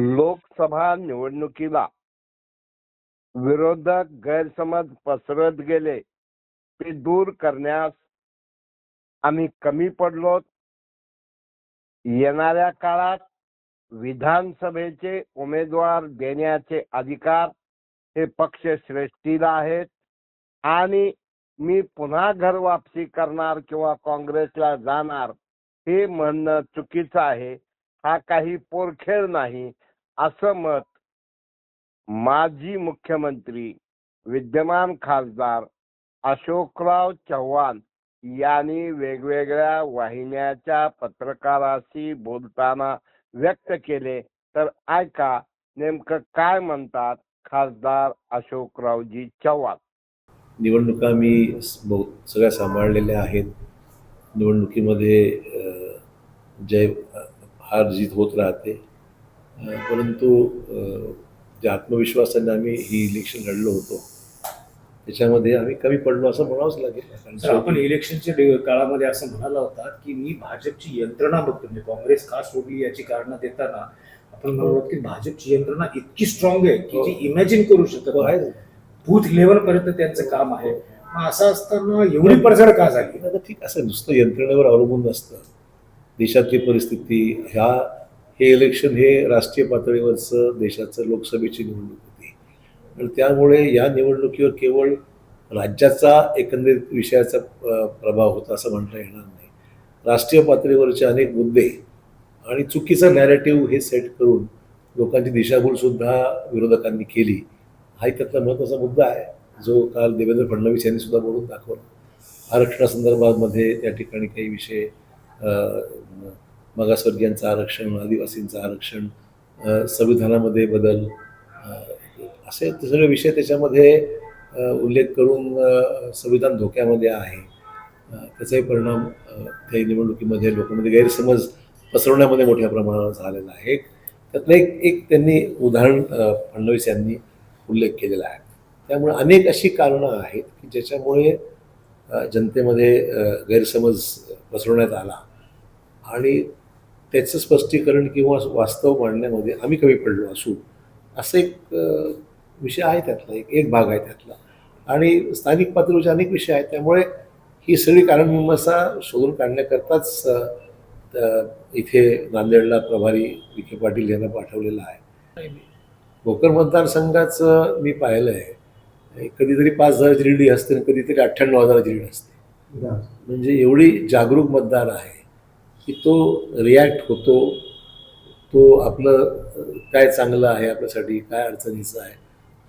लोकसभा निवडणुकीला विरोधक गैरसमज पसरत गेले. ते दूर करण्यास आम्ही कमी पडलो. येणाऱ्या काळात विधानसभेचे उमेदवार देण्याचे अधिकार हे पक्ष श्रेष्ठीला आहेत. आणि मी पुन्हा घर वापसी करणार किंवा काँग्रेसला जाणार हे म्हणणं चुकीचं आहे. हा काही पोरखेळ नाही. असं मत माजी मुख्यमंत्री विद्यमान खासदार अशोकराव चव्हाण यांनी वेगवेगळ्या वाहिन्याच्या पत्रकाराशी बोलताना व्यक्त केले. तर ऐका नेमकं काय म्हणतात खासदार अशोकरावजी चव्हाण? निवडणुका मी सगळ्या सांभाळलेल्या आहेत. निवडणुकीमध्ये जय हार जीत होत राहते. परंतु ज्या आत्मविश्वासाने आम्ही ही इलेक्शन लढलो होतो त्याच्यामध्ये आम्ही कमी पडलो असं म्हणावंच लागेल. आपण इलेक्शनच्या काळामध्ये असं म्हणाला होता की मी भाजपची यंत्रणा बघतो म्हणजे काँग्रेस का सोडली याची कारण देताना आपण म्हणलो की भाजपची यंत्रणा इतकी स्ट्रॉंग आहे की हो. जी इमॅजिन करू शकत हो, आहे. बूथ लेवल पर्यंत त्यांचं काम आहे. मग असं असताना एवढी पडझड का झाली? ठीक असं नुसतं यंत्रणेवर अवलंबून नसतं. देशातली परिस्थिती ह्या हे इलेक्शन हे राष्ट्रीय पातळीवरचं देशाचं लोकसभेची निवडणूक होती. आणि त्यामुळे या निवडणुकीवर केवळ राज्याचा एकंदरीत विषयाचा प्रभाव होता असं म्हणता येणार नाही. राष्ट्रीय पातळीवरचे अनेक मुद्दे आणि चुकीचा नॅरेटिव्ह हे सेट करून लोकांची दिशाभूलसुद्धा विरोधकांनी केली हा एक त्यातला महत्त्वाचा मुद्दा आहे जो काल देवेंद्र फडणवीस यांनी सुद्धा बोलून दाखवला. आरक्षणासंदर्भामध्ये त्या ठिकाणी काही विषय मागासवर्गीयांचं आरक्षण आदिवासींचं आरक्षण संविधानामध्ये बदल असे सगळे विषय त्याच्यामध्ये उल्लेख करून संविधान धोक्यामध्ये आहे. त्याचाही परिणाम त्या निवडणुकीमध्ये लोकांमध्ये गैरसमज पसरवण्यामध्ये मोठ्या प्रमाणावर झालेला आहे. त्यातलं एक एक त्यांनी उदाहरण फडणवीस यांनी उल्लेख केलेला आहे. त्यामुळे अनेक अशी कारणं आहेत की ज्याच्यामुळे जनतेमध्ये गैरसमज पसरवण्यात आला. आणि त्याचं स्पष्टीकरण किंवा वास्तव मांडण्यामध्ये आम्ही कमी पडलो असू असं एक विषय आहे त्यातला एक एक भाग आहे त्यातला. आणि स्थानिक पातळीवरचे अनेक विषय आहेत त्यामुळे ही सगळी कारण मीमांसा शोधून काढण्याकरताच इथे नांदेडला प्रभारी विखे पाटील यांना पाठवलेलं आहे. भोकर मतदारसंघाचं मी पाहिलं आहे. कधीतरी पाच हजाराची लीड असते आणि कधीतरी अठ्ठ्याण्णव हजाराची लीड असते. म्हणजे एवढी जागरूक मतदार आहे. की तो रिॲक्ट होतो तो आपलं काय चांगलं आहे आपल्यासाठी काय अडचणीचं आहे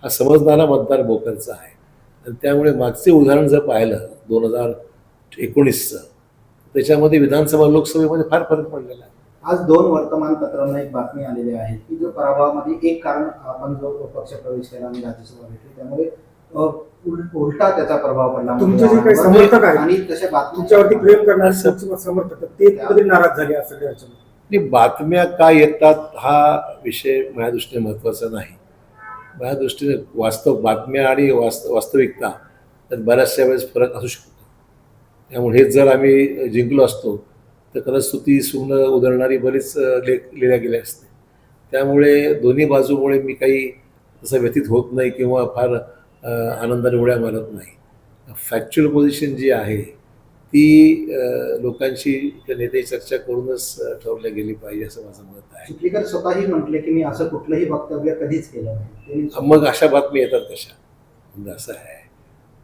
हा समजणारा मतदार भोकरचा आहे. आणि त्यामुळे मागचे उदाहरण जर पाहिलं दोन हजार एकोणीसचं त्याच्यामध्ये विधानसभा लोकसभेमध्ये फार फरक पडलेला आहे. आज दोन वर्तमानपत्रांना एक बातमी आलेली आहे की जो पराभवामध्ये एक कारण आपण जो पक्ष प्रवेश केला आणि राज्यसभा भेटली त्यामुळे उलटा त्याचा प्रभाव पडला तुमचे जे काही समर्थक आहेत, आणि तशा प्रेम करणारे सम- समर्थक ते कुठेतरी नाराज झाले असं आणि बातम्या काय येतात हा विषय माझ्या दृष्टीने महत्त्वाचा नाही. माझ्या दृष्टीने वास्तव बातम्या आणि वास्त वास्तविकता त्यात बऱ्याचशा वेळेस फरक असू शकतो. त्यामुळे हेच जर आम्ही जिंकलो असतो तर खरंच स्तुती सुन उधळणारी बरीच लेख लिहिल्या गेल्या असते त्यामुळे दोन्ही बाजूमुळे मी काही तसं व्यतीत होत नाही किंवा फार आनंदाने उड्या मारत नाही. फॅक्च्युअल पोझिशन जी आहे ती लोकांशी नेते चर्चा करूनच ठरवल्या गेली पाहिजे असं माझं मत आहे. चिखलीकर स्वतःही म्हटले की मी असं कुठलंही वक्तव्य कधीच केलं नाही. मग अशा बातमी येतात कशा? म्हणजे असं आहे.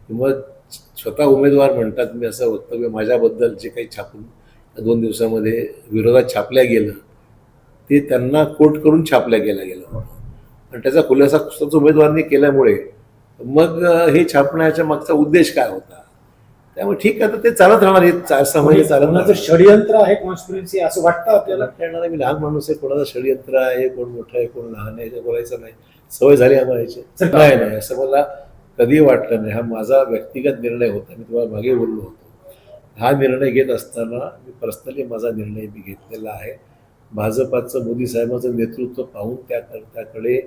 मग स्वतः उमेदवार म्हणतात मी असं वक्तव्य माझ्याबद्दल जे काही छापून दोन दिवसामध्ये विरोधात छापल्या गेलं ते त्यांना कोट करून छापल्या गेलं गेलं आणि त्याचा खुलासा स्वतःच उमेदवारांनी केल्यामुळे मग हे छापण्याच्या मागचा उद्देश काय होता? त्यामुळे ठीक आहे तर ते चालत राहणार हे सहा महिने चालत कोणाचं राहणार. षडयंत्र आहे कॉन्स्पिरन्सी असं वाटतं आपल्याला? येणारा मी लहान माणूस आहे कोणाचं षडयंत्र आहे कोण मोठं आहे कोण लहान आहे बोलायचं नाही. सवय झाली आम्हाला याची. नाही नाही असं मला कधीही वाटलं नाही. हा माझा व्यक्तिगत निर्णय होता मी तुम्हाला मागे बोललो होतो. हा निर्णय घेत असताना मी पर्सनली माझा निर्णय मी घेतलेला आहे. भाजपाचं मोदी साहेबांचं नेतृत्व पाहून त्या त्याकडे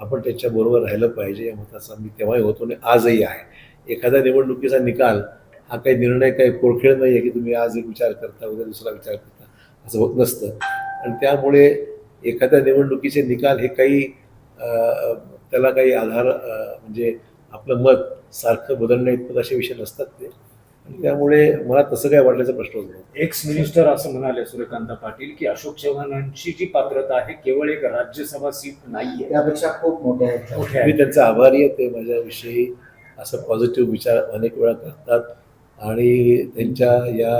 आपण त्याच्याबरोबर राहिलं पाहिजे. या मताचा मी तेव्हाही होतो आणि आजही आहे. एखाद्या निवडणुकीचा निकाल हा काही निर्णय काही पोरखेळ नाही आहे की तुम्ही आज एक विचार करता उद्या दुसरा विचार करता. असं होत नसतं. आणि त्यामुळे एखाद्या निवडणुकीचे निकाल हे काही त्याला काही आधार म्हणजे आपलं मत सारखं बदलण्या इतपत असे विषय नसतात ते. त्यामुळे मला तसं काय वाटल्याचा प्रश्न होतो एक्स मिनिस्टर असं म्हणाले सूर्यकांत पाटील की अशोक चव्हाणांची जी पात्रता आहे केवळ एक राज्यसभा सीट नाहीये. त्यापेक्षा खूप मोठे आहेत. मी त्यांचा आभारी आहे ते माझ्याविषयी असं पॉझिटिव्ह विचार अनेक वेळा करतात. आणि त्यांच्या या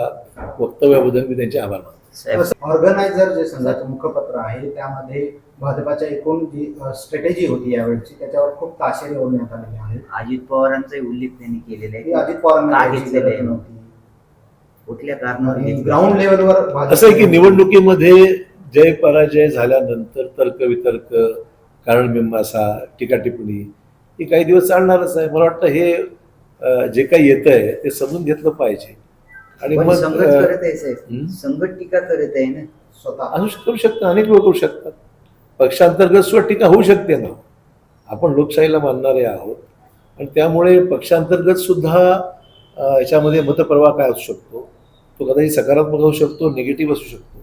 वक्तव्याबद्दल मी त्यांचे आभार मानतो. ऑर्गनायझर जे संघाचं मुखपत्र आहे त्यामध्ये भाजपाच्या एकूण जी स्ट्रॅटेजी होती यावेळची त्याच्यावर खूप ताशेरे ओढण्यात आलेले आहेत. अजित पवारांचाही उल्लेख त्यांनी केलेला ती आहे अजित पवारांना घेतलेलं आहे? नव्हती. कुठल्या कारणाने आणि ग्राउंड लेवलवर असं आहे की निवडणुकीमध्ये जय पराजय झाल्यानंतर तर्कवितर्क कारणमीमांसा टीका टिप्पणी ही काही दिवस चालणारच आहे. मला वाटतं हे जे काही येत आहे ते समजून घेतलं पाहिजे. आणि मग संघट टीका करत आहे ना स्वतः. करू शकतं अनेक लोक करू शकतात. पक्षांतर्गत सुद्धा टीका होऊ शकते ना. आपण लोकशाहीला मानणारे आहोत. आणि त्यामुळे पक्षांतर्गत सुद्धा याच्यामध्ये मतप्रवाह काय असू शकतो? तो कदाचित सकारात्मक असू शकतो निगेटिव्ह असू शकतो.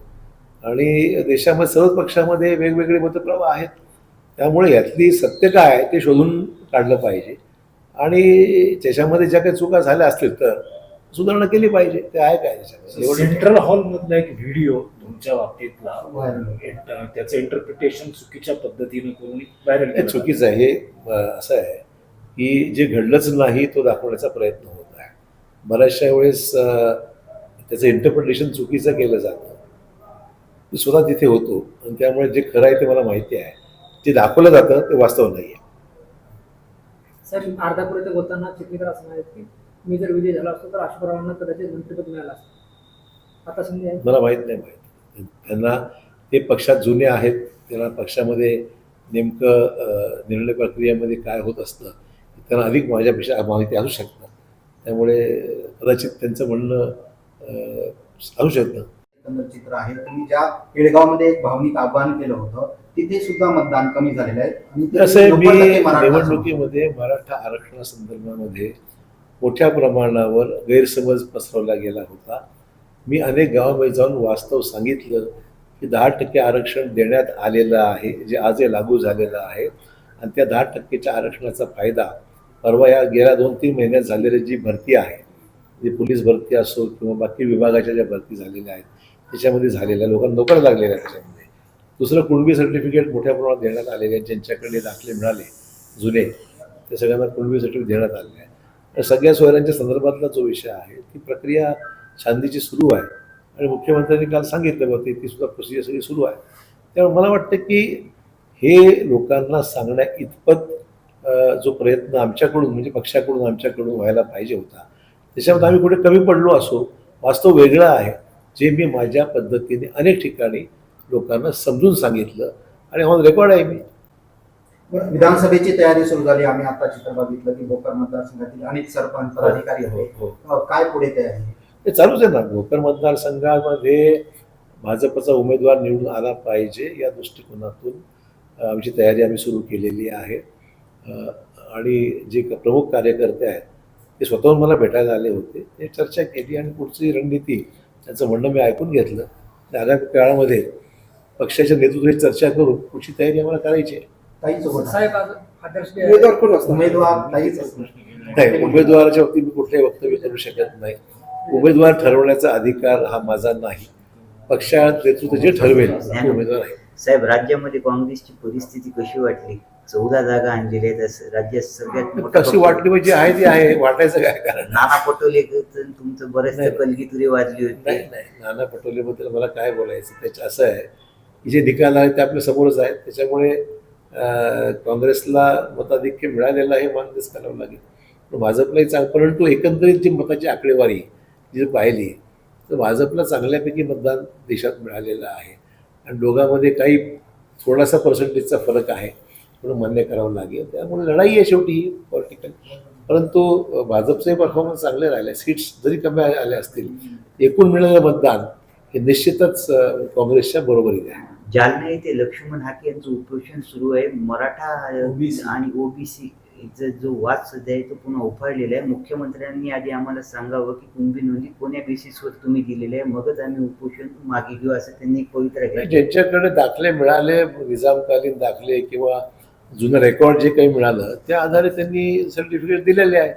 आणि देशामध्ये सर्वच पक्षामध्ये वेगवेगळे मतप्रवाह आहेत. त्यामुळे यातली सत्य काय आहे ते शोधून काढलं पाहिजे. आणि त्याच्यामध्ये ज्या काही चुका झाल्या असतील तर सुधारणा केली पाहिजे. ते आहे काय त्याच्यामध्ये? सेंट्रल हॉल मधला एक व्हिडिओ तुमच्या बाबतीतला त्याचं इंटरप्रिटेशन चुकीच्या पद्धतीने करून व्हायरल चुकीचं आहे. हे असं आहे की जे घडलंच नाही तो दाखवण्याचा प्रयत्न होत आहे. बऱ्याचशा वेळेस त्याचं इंटरप्रिटेशन चुकीचं केलं जातं. मी स्वतः तिथे होतो. आणि त्यामुळे जे खरं आहे ते मला माहिती आहे. जे दाखवलं जातं ते वास्तव नाही आहे साहेब अर्धापूर इथे बोलताना चिखलीकर असं म्हणाले की मी जर विजय झाला असतो तर आशुरावांना कदाचित मंत्रिपद मिळालं असतं. आता संधी आहे? मला माहीत नाही माहीत. त्यांना ते पक्षात जुने आहेत त्यांना पक्षामध्ये नेमकं निर्णय प्रक्रियेमध्ये काय होत असतं त्यांना अधिक माझ्यापेक्षा माहिती असू शकतं. त्यामुळे कदाचित त्यांचं म्हणणं असू शकतं. चित्र आहे. तुम्ही ज्या येळगावमध्ये एक भावनिक आव्हान केलं होतं तिथे सुद्धा मतदान कमी झालेलं आहे. 90% मी मराठा निवडणुकीमध्ये मराठा आरक्षणासंदर्भामध्ये मोठ्या प्रमाणावर गैरसमज पसरवला गेला होता. मी अनेक गावामध्ये जाऊन वास्तव सांगितलं की दहा टक्के आरक्षण देण्यात आलेलं आहे जे आजही लागू झालेलं आहे. आणि त्या दहा टक्केच्या आरक्षणाचा फायदा परवा या गेल्या दोन तीन महिन्यात झालेली जी भरती आहे जी पोलीस भरती असो किंवा बाकी विभागाच्या ज्या भरती झालेल्या आहेत त्याच्यामध्ये झालेल्या लोकांना नोकऱ्या लागलेल्या आहेत त्याच्यामध्ये. दुसरं कुणबी सर्टिफिकेट मोठ्या प्रमाणात देण्यात आलेले आहेत ज्यांच्याकडे दाखले मिळाले जुने ते सगळ्यांना कुणबी सर्टिफिकेट देण्यात आलेले आहे तर सगळ्या सोयऱ्यांच्या संदर्भातला जो विषय आहे ती प्रक्रिया शांतीची सुरू आहे. आणि मुख्यमंत्र्यांनी काल सांगितलं होते ती सुद्धा प्रोसिजर सगळी सुरू आहे. त्यामुळे मला वाटतं की हे लोकांना सांगण्या इतपत जो प्रयत्न आमच्याकडून म्हणजे पक्षाकडून आमच्याकडून व्हायला पाहिजे होता. त्याच्यामध्ये आम्ही कुठे कमी पडलो असो वास्तव वेगळं आहे. जे मी माझ्या पद्धतीने अनेक ठिकाणी लोकांना समजून सांगितलं आणि ऑन रेकॉर्ड आहे. मी विधानसभेची तयारी सुरू झाली. आम्ही आता चित्र बघितलं की भोकर मतदारसंघातील अनेक सरपंच पदाधिकारी हो, हो. अं, काय पुढे तयारी ते चालूच आहे ना. भोकर मतदारसंघामध्ये भाजपचा उमेदवार निवडून आला पाहिजे या दृष्टिकोनातून. आमची तयारी आम्ही सुरू केलेली आहे. आणि जे प्रमुख कार्यकर्ते आहेत ते स्वतःहून मला भेटायला आले होते. ते चर्चा केली आणि पुढची रणनीती त्यांचं म्हणणं मी ऐकून घेतलं. आगामी काळामध्ये पक्षाच्या नेतृत्वाची चर्चा करून पुढची तयारी आम्हाला करायची आहे. उमेदवार कोण उमेदवार. नाही उमेदवाराच्या बाबतीत मी कुठल्याही वक्तव्य करू शकत नाही. उमेदवार ठरवण्याचा अधिकार हा माझा नाही. पक्षात नेतृत्व जे ठरवेल ते उमेदवार आहे. साहेब राज्यामध्ये काँग्रेसची परिस्थिती कशी वाटली? चौदा जागा आणलेल्या आहेत असं राज्यात सगळ्यात मोठा कशी पक्ष- वाटली म्हणजे आहे ती आहे वाटायचं काय कारण? नाना पटोले तुमचं बरेच नाही. कलगीतुरी वाजली नाही होती नाही. नाना पटोलेबद्दल मला काय बोलायचं त्याचं असं आहे जे निकाल आहेत ते आपल्या समोरच आहेत. त्याच्यामुळे काँग्रेसला मताधिक्य मिळालेलं आहे मान्यच करावं लागेल. पण भाजपलाही चांग परंतु एकंदरीत जी मताची आकडेवारी जी पाहिली तर भाजपला चांगल्यापैकी मतदान देशात मिळालेलं आहे. आणि दोघांमध्ये काही थोडासा पर्सेंटेजचा फरक आहे म्हणून मान्य करावं लागेल. त्यामुळे लढाई आहे शेवटी ही पॉलिटिकल परंतु भाजपचे परफॉर्मन्स चांगले राहिले. सीट्स जरी कमी आल्या असतील एकूण मिळालेलं मतदान हे निश्चितच काँग्रेसच्या बरोबरीने आहे. जालना येथे लक्ष्मण हाके यांचं उपोषण सुरू आहे. मराठा. आणि ओबीसी जो वाद सध्या आहे तो पुन्हा उफाळलेला आहे. मुख्यमंत्र्यांनी आधी आम्हाला सांगावं की कुणबी नोंदी कोण्या बेसिसवर तुम्ही दिलेले आहे? मगच आम्ही उपोषण मागे घेऊ असं त्यांनी पवित्रा केलं. ज्यांच्याकडे दाखले मिळाले निजामकालीन दाखले किंवा जुनं रेकॉर्ड जे काही मिळालं त्या आधारे त्यांनी सर्टिफिकेट दिलेले आहे.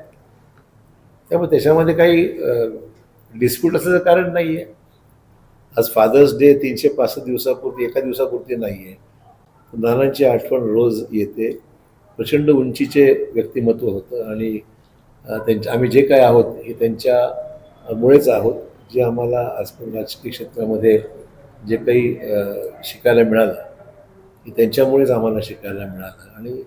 त्यामुळे त्याच्यामध्ये काही डिस्प्यूट असल्याचं कारण नाही आहे आज फादर्स डे तीनशे पासष्ट दिवसापुरती एका दिवसापुरती नाही आहे नानांची आठवण रोज येते. प्रचंड उंचीचे व्यक्तिमत्व होतं आणि त्यांच्या आम्ही जे काय आहोत हे त्यांच्या मुळेच आहोत जे आम्हाला आज पण राजकीय क्षेत्रामध्ये जे काही शिकायला मिळालं हे त्यांच्यामुळेच आम्हाला शिकायला मिळालं. आणि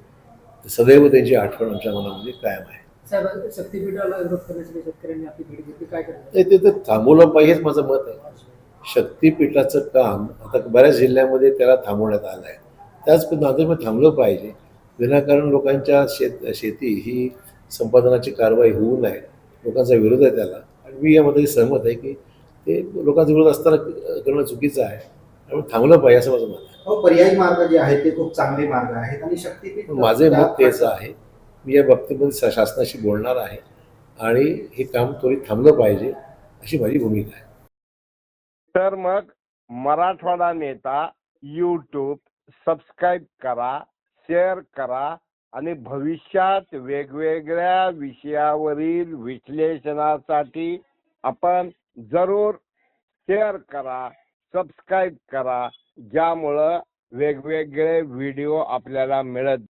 सदैव त्यांची आठवण आमच्या मनामध्ये कायम आहे. साहेब शक्तीपीठाला विरोध करण्यासाठी शेतकऱ्यांनी आपली भेट घेतली. काय करणार? ते तर थांबवलं पाहिजे हेच माझं मत आहे. शक्तीपीठाचं काम आता बऱ्याच जिल्ह्यामध्ये त्याला थांबवण्यात आलं आहे त्याच नांदेडमध्ये थांबलं पाहिजे. विनाकारण लोकांच्या शेत शेती ही संपादनाची कारवाई होऊ नये. लोकांचा विरोध आहे त्याला. आणि मी यामध्ये सहमत आहे की ते लोकांचा विरोध असताना करणं चुकीचं आहे. त्यामुळे थांबलं पाहिजे असं माझं मत आहे. अहो, पर्यायी मार्ग जे आहेत ते खूप चांगले मार्ग आहेत आणि शक्तीपीठ माझे मत तेच आहे. मी या बाबतीमध्ये शासनाशी बोलणार आहे. आणि हे काम त्वरित थांबलं पाहिजे अशी माझी भूमिका आहे. तर मग मराठवाडा नेता यूट्यूब सबस्क्राईब करा शेअर करा आणि भविष्यात वेगवेगळ्या विषयावरील विश्लेषणासाठी आपण जरूर शेअर करा सबस्क्राईब करा ज्यामुळं वेगवेगळे व्हिडिओ आपल्याला मिळत